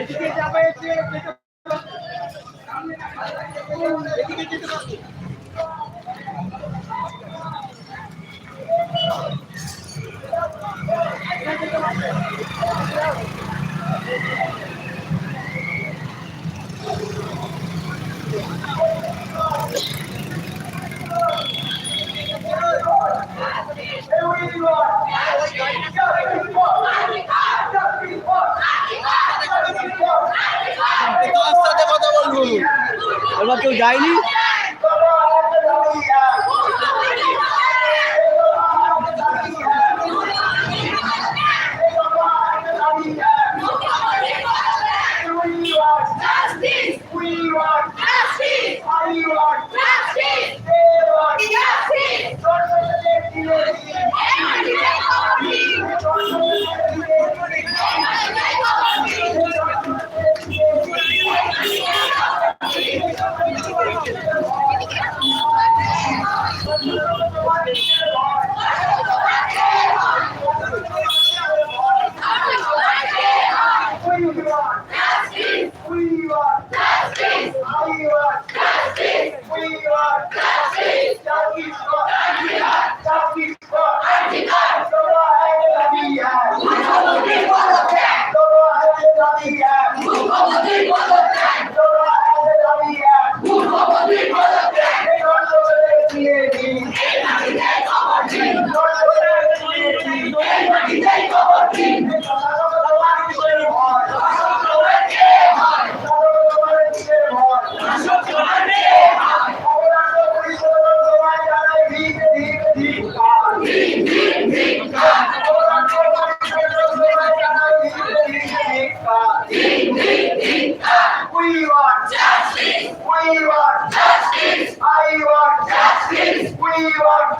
এদিকে যাবে এদিকে যেতে পারবে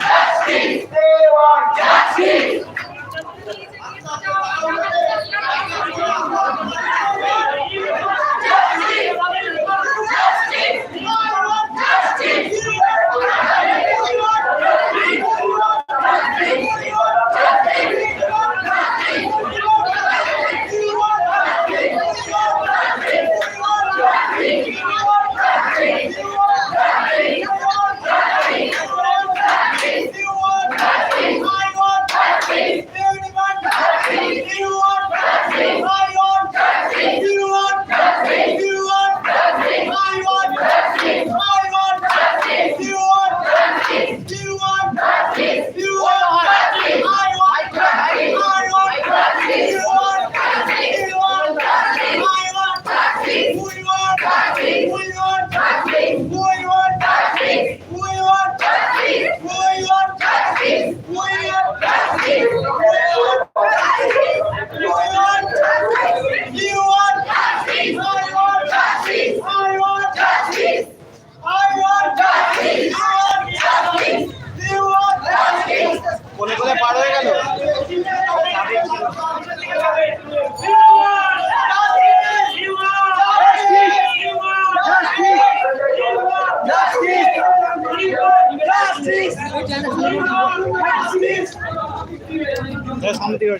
justice. They want justice.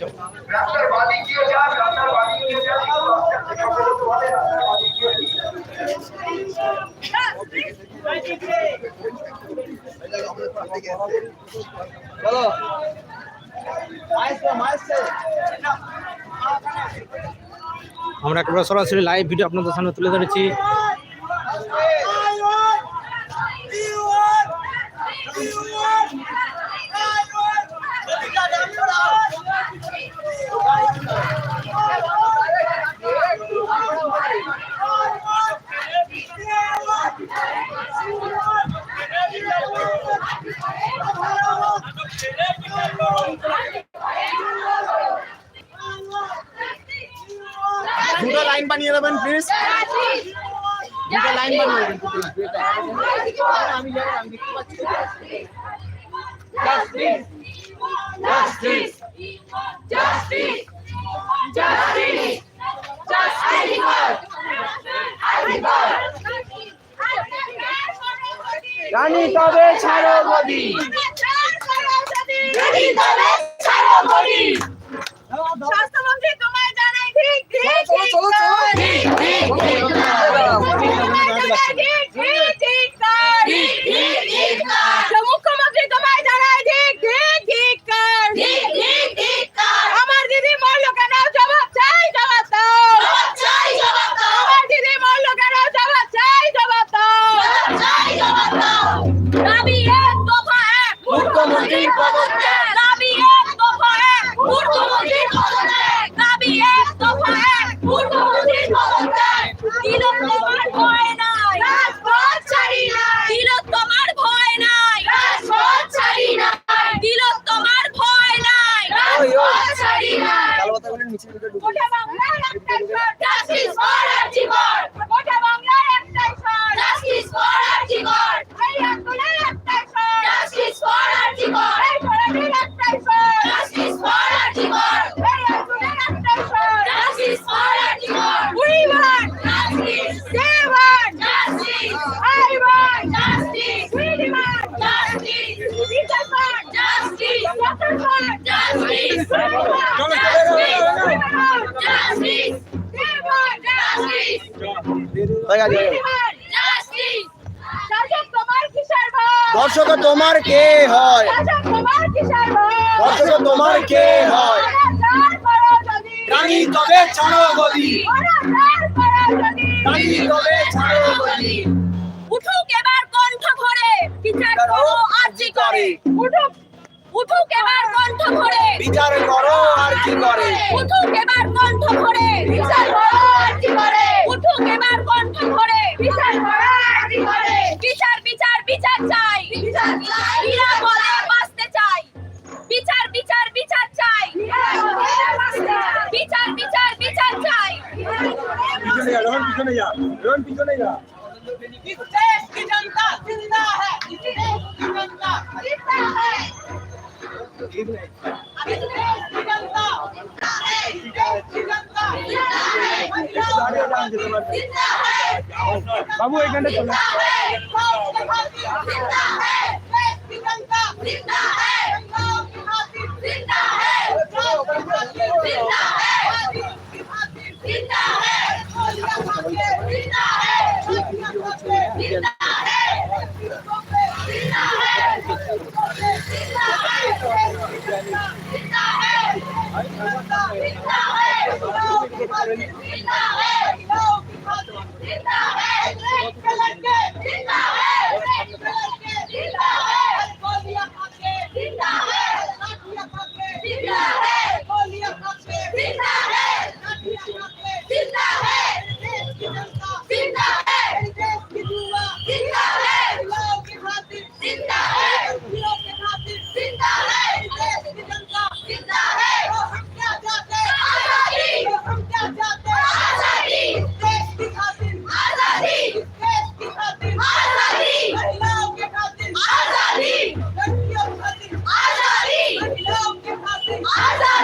চলো আমরা একটা সরাসরি লাইভ ভিডিও আপনাদের সামনে তুলে ধরেছি। বেরোবেন প্লিজ দুটো লাইন বানাবেন আমি রানী তবে ছাড়ো গদি রানী তবে ছাড়ো গদি স্বাস্থ্যমন্ত্রী 走了走了走了。দর্শক, তোমার কে হয়? দর্শক, তোমার কে হয়? রানী, তবে ছাড়ো গদি। রানী, তবে ছাড়ো গদি। উঠুক এবার কণ্ঠ ভরে, বিচার করো আরজি করে? উঠুক উঠুক এবার কণ্ঠ ভরে। বিচার করো আর কি করে? উঠুক এবার কণ্ঠ ভরে। বিচার করো আর কি করে? উঠুক এবার বাবু এখানে চলে। Awesome.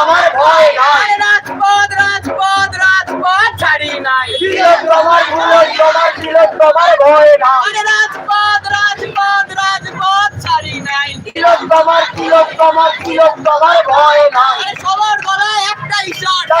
আমার ভয় নাই রাজপথ রাজপথ রাজপথ ছাড়ি নাই। তিলোত্তমার তিলোত্তমার তিলোত্তমার ভয় নাই আরে রাজপথ রাজপথ রাজপথ ছাড়ি নাই। তিলোত্তমার তিলোত্তমার তিলোত্তমার ভয় নাই সবার গলায় একটা ইশারা